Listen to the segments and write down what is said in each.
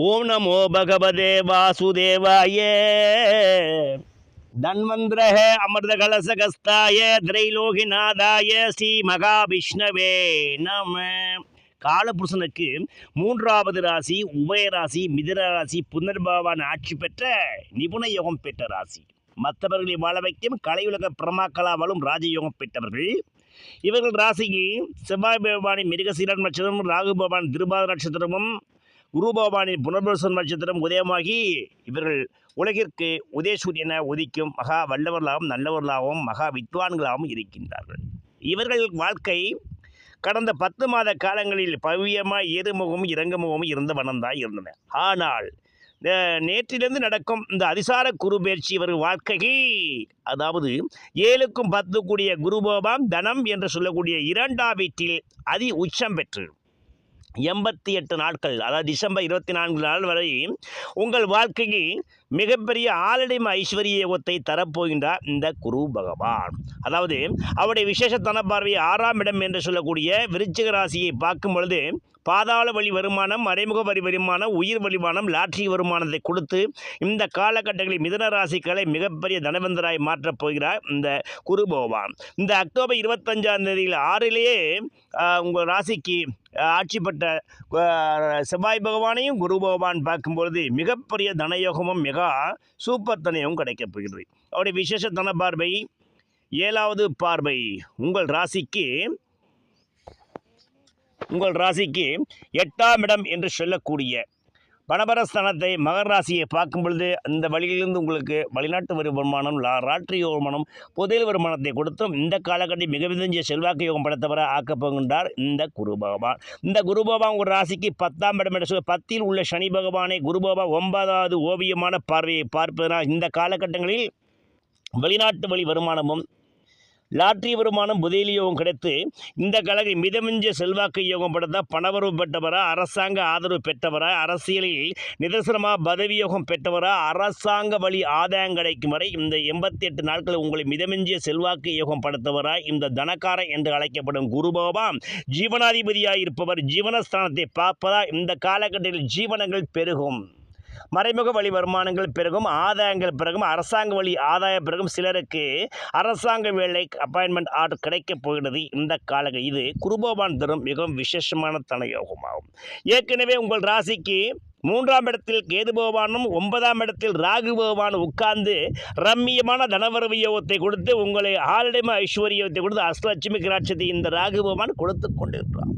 ஓம் நமோ பகவதே வாசுதேவாய. தன்வந்திரக அமிர்த கலசகஸ்தாய திரைலோகிநாதாய ஸ்ரீ மகாவிஷ்ணவே நம. காலபுருஷனுக்கு மூன்றாவது ராசி உபயராசி மிதிர ராசி புனர்பவான் ஆட்சி பெற்ற நிபுண யோகம் பெற்ற ராசி. மற்றவர்களை வாழ வைக்கும் கலையுலக பிரமாக்களா வாழும் ராஜயோகம் பெற்றவர்கள். இவர்கள் ராசியில் செவ்வாய் பகவானின் மிருகசீரன் நட்சத்திரமும் ராகு பகவான் திருபாத நட்சத்திரமும் குரு பகவானின் நட்சத்திரம் உதயமாகி இவர்கள் உலகிற்கு உதயசூரியனை உதிக்கும் மகா வல்லவர்களாகவும் நல்லவர்களாகவும் மகா வித்வான்களாகவும் இருக்கின்றார்கள். இவர்கள் வாழ்க்கை கடந்த பத்து மாத காலங்களில் பவியமாக ஏறுமுகமும் இறங்குமுகமும் இருந்த வனம்தான் இருந்தன. ஆனால் நேற்றிலிருந்து நடக்கும் இந்த அதிசார குரு பயிற்சி இவர்கள் வாழ்க்கைக்கு அதாவது ஏழுக்கும் பத்து கூடிய குருபோபாம் தனம் என்று சொல்லக்கூடிய இரண்டாம் வீட்டில் அதி உச்சம் பெற்று எண்பத்தி எட்டு நாட்கள் அதாவது டிசம்பர் இருபத்தி நான்கு நாள் வரை உங்கள் வாழ்க்கையை மிகப்பெரிய ஆலடிம ஐஸ்வர்யத்தை யோகத்தை தரப்போகின்றார் இந்த குரு பகவான். அதாவது அவருடைய விசேஷ தன பார்வை ஆறாம் இடம் என்று சொல்லக்கூடிய விருச்சிக ராசியை பார்க்கும் பொழுது பாதாள வழி வருமானம் மறைமுக வரி வருமானம் உயிர் வழிமானம் லாட்ரி வருமானத்தை கொடுத்து இந்த காலகட்டங்களில் மிதன ராசிகளை மிகப்பெரிய தனவந்தராய் மாற்றப் போகிறார் இந்த குரு பகவான். இந்த அக்டோபர் இருபத்தஞ்சாம் தேதியில் ஆறிலேயே உங்கள் ராசிக்கு ஆட்சிப்பட்ட ஆட்சி பெற்ற செவ்வாய் பகவானையும் குரு பகவான் பார்க்கும்பொழுது மிகப்பெரிய தனயோகமும் மிக சூப்பர் சூப்பர்த்தனையும் கிடைக்கப் போகிறது. அவருடைய விசேஷ தன பார்வை ஏழாவது பார்வை உங்கள் ராசிக்கு உங்கள் ராசிக்கு எட்டாம் இடம் என்று சொல்லக்கூடிய பணபரஸ்தானத்தை மகர ராசியை பார்க்கும் பொழுது அந்த வழியிலிருந்து உங்களுக்கு வெளிநாட்டு வரி வருமானம் லா ராட்ரி வருமானம் புதையல் வருமானத்தை கொடுத்தும் இந்த காலகட்டத்தில் மிக விதஞ்சிய செல்வாக்கு யோகம் படைத்தவரை ஆக்கப்போகின்றார் இந்த குரு பகவான். இந்த குரு பகவான் ஒரு ராசிக்கு பத்தாம் இடம் என்று சொல்ல பத்தில் உள்ள சனி பகவானை குரு பகவான் ஒன்பதாவது ஓவியமான பார்வையை பார்ப்பதனால் இந்த காலகட்டங்களில் வெளிநாட்டு வழி வருமானமும் லாட்ரி வருமானம் புதையல் யோகம் கிடைத்து இந்த கழகை மிதமிஞ்ச செல்வாக்கு யோகம் படுத்த பணவரவு பெற்றவரா அரசாங்க ஆதரவு பெற்றவரா அரசியலில் நிதர்சனமாக பதவியோகம் பெற்றவரா அரசாங்க வழி ஆதாயம் கிடைக்கும் வரை இந்த எண்பத்தி எட்டு நாட்கள் உங்களை மிதமிஞ்சிய செல்வாக்கு யோகம் படுத்தவரா இந்த தனக்காரன் என்று அழைக்கப்படும் குருபாவாம் ஜீவனாதிபதியாக இருப்பவர் ஜீவனஸ்தானத்தை பார்ப்பதா இந்த காலகட்டத்தில் ஜீவனங்கள் பெருகும். மறைமுக வழி வருமானங்கள் பிறகும் ஆதாயங்கள் பிறகும் அரசாங்க வழி ஆதாய பிறகும் சிலருக்கு அரசாங்க வேலை அப்பாயின்மெண்ட் ஆர்டர் கிடைக்கப் போகிறது இந்த காலங்கள் இது குருபோபான் தரும் மிகவும் விசேஷமான தனயோகமாகும். ஏற்கனவே உங்கள் ராசிக்கு மூன்றாம் இடத்தில் கேது பகவானும் ஒன்பதாம் இடத்தில் ராகு பகவான் உட்கார்ந்து ரம்மியமான தனவரவு யோகத்தை கொடுத்து உங்களை ஆளிடம ஐஸ்வர்யத்தை கொடுத்து அஷ்டலட்சுமி கிராட்சத்தை இந்த ராகு பகவான் கொடுத்து கொண்டிருக்கிறார்.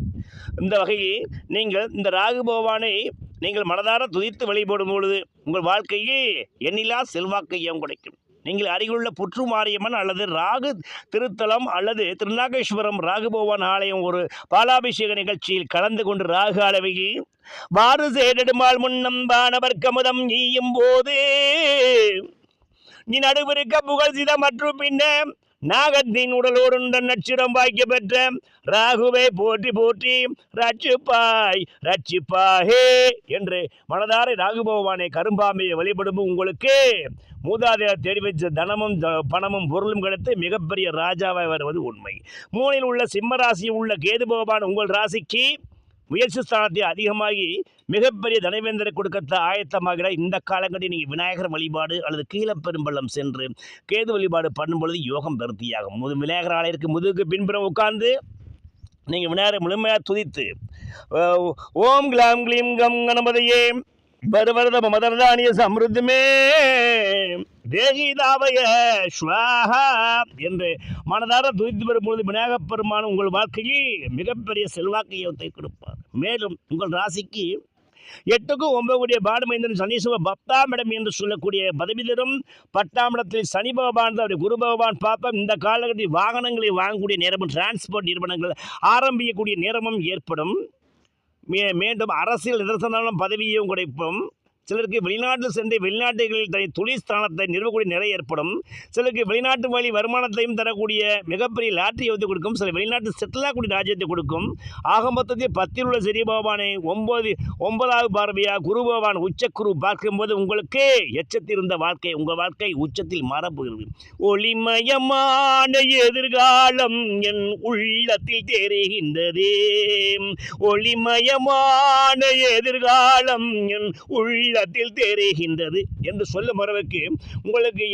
இந்த வகையில் நீங்கள் இந்த ராகு பகவானை நீங்கள் மனதார துதித்து வழிபடும் பொழுது உங்கள் வாழ்க்கையில் எண்ணிலா செல்வாக்கையும் கிடைக்கும் நீங்கள் அருகிலுள்ள புற்று மாரியம்மன் அல்லது ராகு திருத்தலம் அல்லது திருநாகேஸ்வரம் ராகுபவான் ஆலயம் ஒரு பாலாபிஷேக நிகழ்ச்சியில் கலந்து கொண்டு ராகு அளவையில் வாறு சேடெடுமாள் முன்னம் பானவர் கமுதம் ஈயும் போது. நீ நடுவிருக்க புகழ் சித மற்றும் பின்ன நாகத்தின் உடலோடுண்ட நட்சிடம் வாய்க்க பெற்ற ராகுவை போற்றி போற்றி ரட்சிப்பாய் ரட்சிப்பாயே என்று மனதாரை ராகு பகவானை கரும்பாமையை வழிபடும் உங்களுக்கு. மூதாதையர் தேடி தனமும் பணமும் பொருளும் கிடைத்து மிகப்பெரிய ராஜாவாய் வருவது உண்மை. மூணில் உள்ள சிம்ம ராசியில் உள்ள கேது பகவான் உங்கள் ராசிக்கு முயற்சி ஸ்தானத்தை அதிகமாகி மிகப்பெரிய தனவேந்தரை கொடுக்கத்த ஆயத்தமாகிற இந்த காலங்களில் நீங்கள் விநாயகர் வழிபாடு அல்லது கீழப்பெரும்பள்ளம் சென்று கேது வழிபாடு பண்ணும் பொழுது யோகம் பெருத்தியாகும். முது விநாயகர் ஆலயருக்கு முதுகுக்கு பின்புறம் உட்கார்ந்து நீங்கள் விநாயகரை முழுமையாக துதித்து ஓம் கிளாம் கிளீம் கம் கணபதியே வருவரத மதர்தானிய சமிருத்தமே தேகிதாவய ஸ்வாஹா என்று மனதார துதித்து வரும்பொழுது விநாயகப் பெருமான் உங்கள் வாழ்க்கையில் மிகப்பெரிய செல்வாக்கையோத்தை கொடுப்பார். மேலும் உங்கள் ராசிக்கு எட்டுக்கும் ஒன்பதுடைய பாடுமைந்தன் சனீஸ்வர பத்தாம் இடம் என்று சொல்லக்கூடிய பதவி தரும் பத்தாம் இடத்தில் சனி பகவான் தான் குரு பகவான் பார்ப்போம். இந்த காலகட்டத்தில் வாகனங்களை வாங்கக்கூடிய நேரமும் டிரான்ஸ்போர்ட் நிறுவனங்கள் ஆரம்பிக்கக்கூடிய நேரமும் ஏற்படும். மீண்டும் அரசியல் நிதர்சனம் பதவியும் கிடைக்கும் சிலருக்கு வெளிநாட்டில் சென்று வெளிநாட்டுகளில் தனி தொழில் ஸ்தானத்தை நிறுவக்கூடிய நிலை ஏற்படும். சிலருக்கு வெளிநாட்டு வழி வருமானத்தையும் தரக்கூடிய மிகப்பெரிய லாட்டரி யோகத்தை கொடுக்கும். சில வெளிநாட்டு செட்டிலாகக்கூடிய ராஜ்யத்தை கொடுக்கும். ஆக மொத்தத்தில் பத்தில் உள்ள சரி பகவானை ஒன்பது ஒன்பதாவது பார்வையா குரு பகவான் உச்சக்குரு பார்க்கும்போது உங்களுக்கு எச்சத்தில் இருந்த வாழ்க்கை உங்கள் வாழ்க்கை உச்சத்தில் மாறப்போகிறது. ஒளிமயமான எதிர்காலம் என் உள்ளத்தில் தெரிகின்றதே ஒளிமயமான எதிர்காலம் என் உள்ள உள்ளத்தில் தெரிகின்றது என்று சொல்லும் அளவுக்கு உங்களுக்கு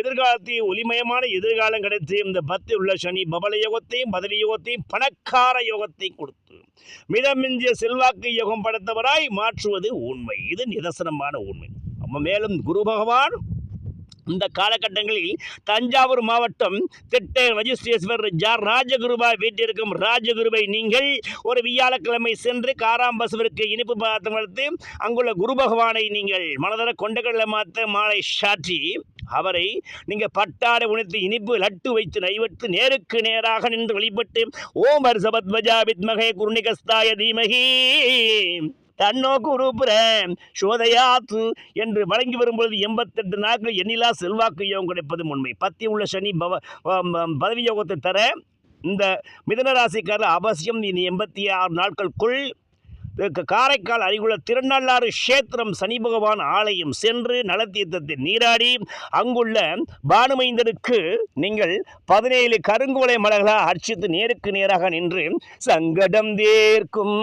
எதிர்காலத்தில் ஒளிமயமான எதிர்காலம் கிடைத்து இந்த பத்தில் உள்ள சனி பபல யோகத்தையும் பதவி யோகத்தையும் பணக்கார யோகத்தையும் கொடுத்து மிதமிஞ்சிய செல்வாக்கு யோகம் படைத்தவராய் மாற்றுவது உண்மை. இது நிதர்சனமான உண்மை. மேலும் குரு பகவான் இந்த காலகட்டங்களில் தஞ்சாவூர் மாவட்டம் திட்ட வஜிஸ்டேஸ்வர் ஜார் ராஜகுருபா வீட்டிற்கும் ராஜகுருவை நீங்கள் ஒரு வியாழக்கிழமை சென்று காராம்பசுவருக்கு இனிப்பு பதார்த்தம் வளர்த்து அங்குள்ள குரு பகவானை நீங்கள் மனதர கொண்டகடலை மாத்த மாலை சாற்றி அவரை நீங்கள் பட்டாடை உணர்த்தி இனிப்பு லட்டு வைத்து நைவட்டு நேருக்கு நேராக நின்று வழிபட்டு ஓம் ஹர்சபத்வஜா வித்மகே குருணிகஸ்தாய தீமகி. தன்னோக்கு குருபுர சோதையாத்து என்று வழங்கி வரும்பொழுது எண்பத்தெட்டு நாட்கள் எண்ணிலா செல்வாக்கு யோகம் கிடைப்பதும் உண்மை. பத்தி உள்ள சனி பவ பதவி யோகத்தை தர இந்த மிதன ராசிக்காரர் அவசியம். இனி எண்பத்தி ஆறு நாட்களுக்குள் காரைக்கால் அருகுள்ள திருநள்ளாறு க்ஷேத்திரம் சனி பகவான் ஆலயம் சென்று நலத்தீர்த்தத்தை நீராடி அங்குள்ள பானுமைந்தருக்கு நீங்கள் பதினேழு கருங்குலை மலர்களாக அர்ச்சித்து நேருக்கு நேராக நின்று சங்கடம் தேர்க்கும்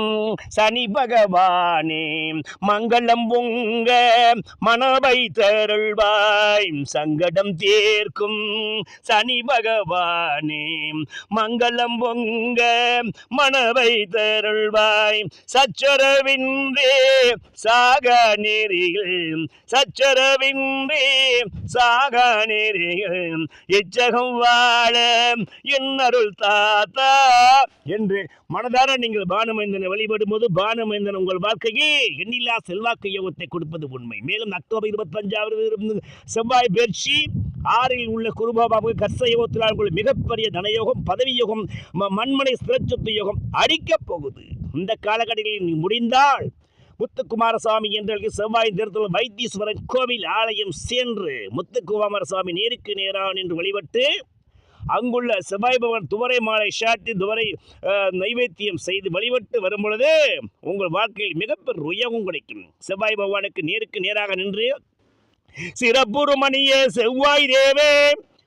சனி பகவானே மங்களம் பொங்க மனவை தருள்வாய் சங்கடம் தேர்க்கும் சனி பகவானே மங்களம் பொங்க மனவை தருள்வாய் சச்சரவின்றே சாக நெறிகள் சச்சரவின்றே சாக நெறிகள் எச்சகம் வாழ என்னருள் தாத்தா என்று மனதார நீங்கள் பானமைந்தனை வழிபடும் போது பானமைந்தன் உங்கள் வாழ்க்கையே எண்ணில்லா செல்வாக்கு யோகத்தை கொடுப்பது உண்மை. மேலும் அக்டோபர் இருபத்தஞ்சாவது செவ்வாய் பயிற்சி ஆறில் உள்ள குருபாபாவுக்கு கர்ச யோகத்தினால் மிகப்பெரிய தனயோகம் பதவி யோகம் ம- மண்மனை சிறச்சொத்து யோகம் அடிக்கப் போகுது. இந்த காலகட்டத்தில் நீ முடிந்தால் முத்துக்குமாரசாமி என்ற செவ்வாய் திருத்தல் வைத்தீஸ்வரன் கோவில் ஆலயம் சென்று முத்துக்குமாரசாமி நேருக்கு நேரான் என்று வழிபட்டு அங்குள்ள செவ்வாய் பவன் துவரை மாலை சாட்டி துவரை நைவேத்தியம் செய்து வழிபட்டு வரும் பொழுது உங்கள் வாழ்க்கையில் மிகப்பெரிய உயவும் கிடைக்கும். செவ்வாய் பகவானுக்கு நேருக்கு நேராக நின்று சிறப்புருமணிய செவ்வாய் தேவே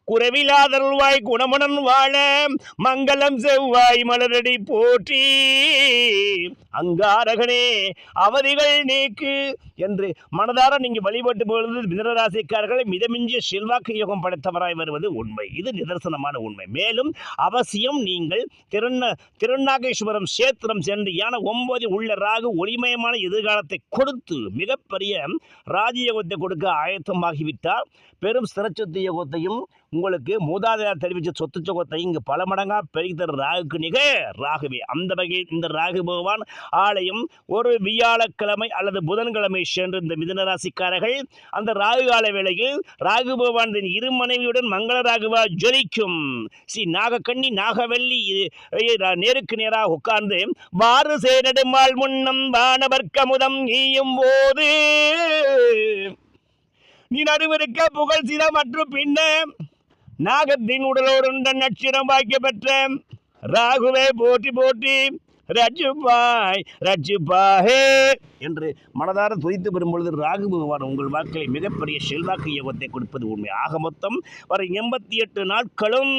குறைவிலாதருள்வாய் குணமுடன் வாழ மங்களம் செவ்வாய் மலரடி போற்றி. அங்காரகனே அவதிகள் நீக்கு என்று மனதார நீங்க வழிபட்டு பொழுது மிதனராசிக்காரர்களை மிதமிஞ்சிய செல்வாக்கு யோகம் படைத்தவராய் வருவது உண்மை. இது நிதர்சனமான உண்மை. மேலும் அவசியம் நீங்கள் திருந திருநாகேஸ்வரம் சேத்திரம் சென்று யானை ஒன்பது உள்ள ராகு ஒளிமயமான எதிர்காலத்தை கொடுத்து மிகப்பெரிய ராஜயோகத்தை கொடுக்க ஆயத்தமாகிவிட்டால் பெரும் ஸ்திரச்சொத்து யோகத்தையும் உங்களுக்கு மூதாதையார் தெரிவித்த சொத்து சுகத்தை இங்கு பல மடங்காக பெருகி தர ராகுக்கு நிக ராகுவே. அந்த வகையில் இந்த ராகு பகவான் ஆலயம் ஒரு வியாழக்கிழமை அல்லது புதன்கிழமை சென்று இந்த மிதனராசிக்காரர்கள் அந்த ராகு கால வேளையில் ராகு பகவான் இரு மனைவியுடன் மங்கள ராகுவா ஜொலிக்கும். ஸ்ரீ நாகக்கண்ணி நாகவல்லி நேருக்கு நேராக உட்கார்ந்து வாறு சேனடுமாள் முன்னம் வானவர்க்கமுதம் நீயும் போது. நீ நடுவிருக்க புகழ் சில மற்றும் பின்ன நாகத்தின் உடலோடு உண்ட நட்சத்திரம் வாய்க்க பெற்ற ராகுவே போட்டி போட்டி. ரஜுபாய் ரஜுபாஹே என்று மனதார துதித்து வரும்பொழுது ராகு பகவான் உங்கள் வாழ்க்கையில் மிகப்பெரிய செல்வாக்கு யோகத்தை கொடுப்பது உண்மை. ஆக மொத்தம் வர எண்பத்தி எட்டு நாட்களும்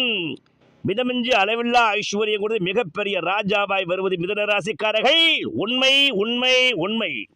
மிதமிஞ்சி அளவில்லா ஐஸ்வர்யம் கொடுத்து மிகப்பெரிய ராஜாவாய் வருவது மிதன ராசிக்காரர்கள். உண்மை உண்மை உண்மை.